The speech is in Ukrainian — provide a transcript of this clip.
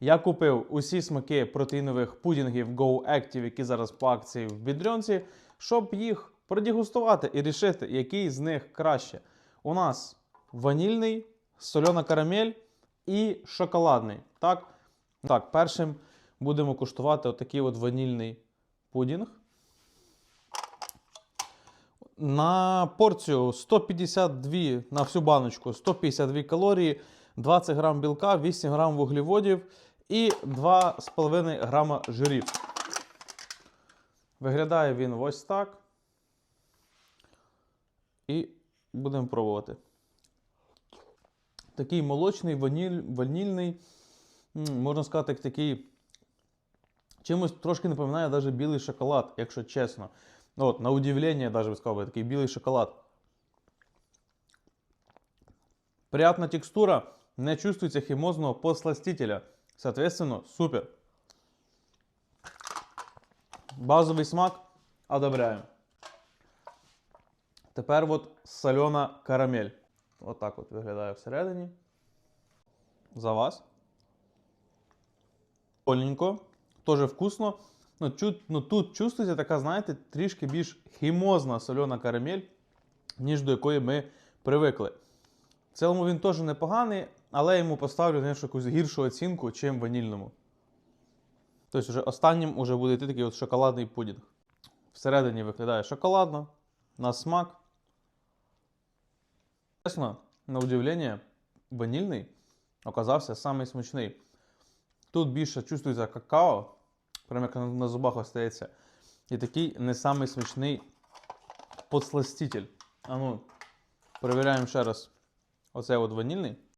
Я купив усі смаки протеїнових пудінгів Go Active, які зараз по акції в бідрьонці, щоб їх продегустувати і рішити, який з них краще. У нас ванільний, сольона карамель і шоколадний. Так, так першим будемо куштувати отакий от ванільний пудінг. На порцію 152 на всю баночку 152 калорії, 20 грам білка, 8 грам вуглеводів і 2,5 грама жирів. Виглядає він ось так. І будемо пробувати. Такий молочний, ваніль, ванільний, можна сказати, такий. Чимось трошки напоминає навіть білий шоколад, якщо чесно. Ну, От, на удивление, даже бы сказал бы, такий білий шоколад. Приятна текстура, не чувствуется химозного посластителя. Соответственно, супер. Базовий смак одобряємо. Тепер от солена карамель. Отак от виглядає всередині. За вас. Прикольненько. Тоже вкусно. Ну, чу, ну, тут чувствується така, знаєте, трішки більш хімозна сольона карамель, ніж до якої ми привикли. В цілому він теж непоганий, але йому поставлю знаєш, якусь гіршу оцінку, чим ванільному. Тобто, вже останнім уже буде йти такий от шоколадний пудінг. Всередині виглядає шоколадно, на смак. Чесно, на удивлення, ванільний оказався самий смачний. Тут більше чувствується какао, прямо як на, зубах остається. І такий не самий смачний подсластитель. А ну, перевіряємо ще раз. Оце от ванільний.